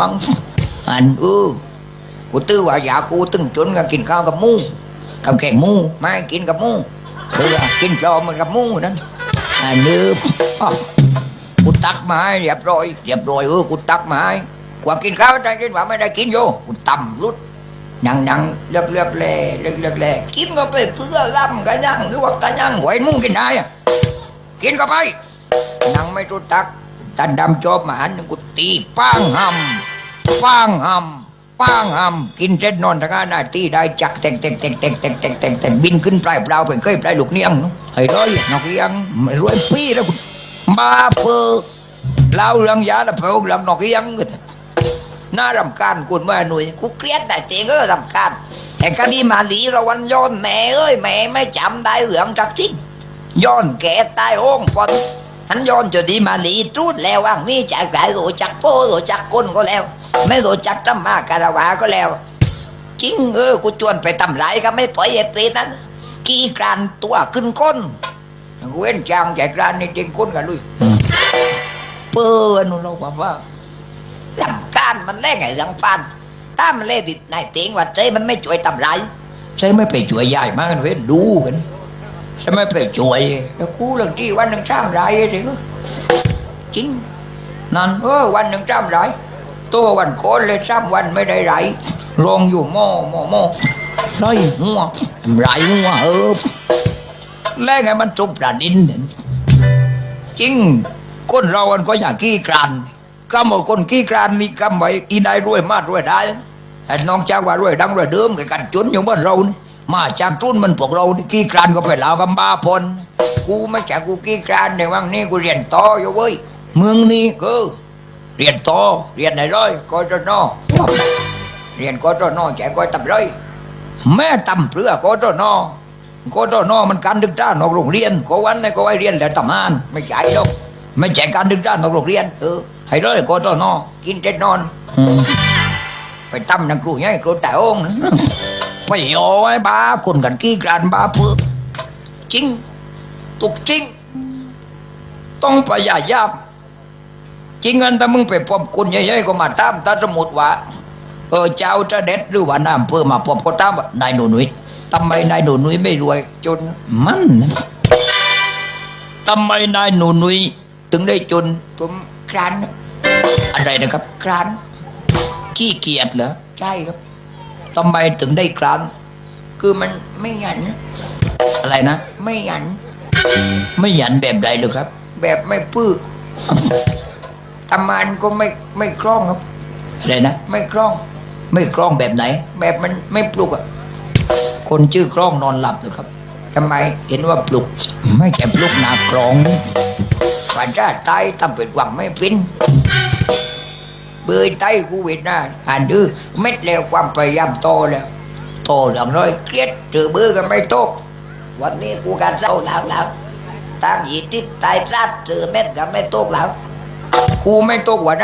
มั้งอันเออกูตื้อว่าอยากกูตึงจนก็กินข้าวกับมูกับแกงมูไม่กินกับมูเออกินปลอมมันกับมูนั่นอันนี้อ้กูตักมาให้เรียบร้อยเรียบร้อยเออกูตักมาให้กว่ากินข้าวได้กินว่าไม่ได้กินโยกูตำรุดนังนังเลือกเลือกแลเลือกเลือกแลกินก็ไปเพื่อล่ำกันยังหรือว่ากันยังหวมุ่งกินได้กินก็ไปนังไม่รู้ตักตันดำจอบมาหันกูตีป้างหำ ป้างหำป้างหำกินเสร็จนอนทั้งหน้าตีได้จักเต็งเต็งเต็งเต็งเต็งเต็งเต็งเต็งบินขึ้นปลายเปล่าไปเคยปลายลูกเนียงเนาะให้ร้อยนกเอียงไม่รวยปีแล้วกูบ้าเพ้อเล่าเรื่องยาแล้วเพ้อเรื่องนกเอียงน่ารำคาญคุณแม่หนุ่ยกูเกลียดแต่เจงเออรำคาญแต่คดีมาหลีระวันย้อนแม่เอ้ยแม่ไม่จำได้เหลืองจักทิ้งย้อนแกตายโอ่งปอนฉันย้อนจะดีมาหลีตรูดแล้วว่างนี่จากไหนรู้จักโป้รู้จักก้นก็แล้ว ไม่รู้จักตำมาการาวาก็แล้ว จริงเออกูจวนไปตำไรก็ไม่ปล่อยไอ้เปรตนั้นกี้กรานตัวขึ้นก้นเว้นจางแจกรานนี่จริงก้นกันลุยเปิ้ลนู่นเราบอกว่าลำการมันแล่ไงเรื่องฟันถ้ามันเล่ติดนายเตียงว่าใจมันไม่ช่วยทำไรใจไม่ไปช่วยยายมากกันเว้ยดูกันใช่ไม่ไปช่วย แล้วกูเรื่องที่วันหนึ่งสามไรเองจริงนั่นเออวันหนึ่งสามไร ตัววันโกนเลยสามวันไม่ได้ไรรองอยู่หม้อหม้อหม้อไรหัวไรหัวเออแล้วไงมันจุบประดินเนี่ยจริงคนเรามันก็อยากกี้กรันก็มาคนขี้กรานนี่ก็ไม่อีได้รวยมากรวยได้ไอ้น้องจ้าว่ารวยดังรวยเดิมกับกันจุนอยู่บ้านเรานี่มาจากจุนมันพวกเรานี่ขี้กรานก็ไปลาวกับบ้าพนกูไม่ใช่กูขี้กรานในวังนี้กูเรียนต่ออยู่เว้ยเมืองนี้ก็ เรียนโตเรียนไหนร้อยก็จะนอเรียนก็จะนอแจก็ตับร้อยแม่ตำเปลือก็จะนอก็จะนอมันการศึกษานอกโรงเรียนก็วันนี้ก็ไว้เรียนแล้วทำงานไม่ใช่หรอกไม่ใช่การดึงด้านนอกโรงเรียนเออให้ร้อยกตนอกินเจ็ดนอนไปตั้มนังครูยังครูแต่องไปโยไอ้บ้าคนกันกี้กรานบ้าเพื่อจริงตุกจริงต้องพยายาม ริงอันถ้ามึงไปพบคนใหญ่ๆก็มาตามถ้าสมมติว่าเออเจ้าจะเด็ดหรือว่าน้ำเพื่อมาพบก็ตามนายหนูหนุ่ยทำไมนายหนูหนุ่ยไม่รวย จนมันนทำไมนายหนูนุยถึงได้จนผมครานอะไรนะครับครานขี้เกียจเหรอใช่ครับทำไมถึงได้ครานคือมันไม่หยัน อะไรนะ ไม่หยัน ไม่หยันแบบใดเลยครับ แบบไม่พื้อ ทำงานก็ไม่ไม่คล่องครับอะไรนะ ไม่คล่อง ไม่คล่องแบบไหน แบบมันไม่ปลุกอะคนชื่อคล่องนอนหลับเลยครับทำไมเห็นว่าปลุก ไม่ใช่ปลุกหนากรองว่าจะตายทำเป็นหวังไม่เป็นเบื่อไตกูเวทนาอ่านดื้อเม็ดแล้วความพยายามโตแล้วโตอย่างน้อยเครียดเจอเบื่อกันไม่โตวันนี้กูการเศร้าแล้วแล้วตั้งยีติดตายซาดเจอเม็ดกันไม่โตแล้ว กูไม่ตกหัวได้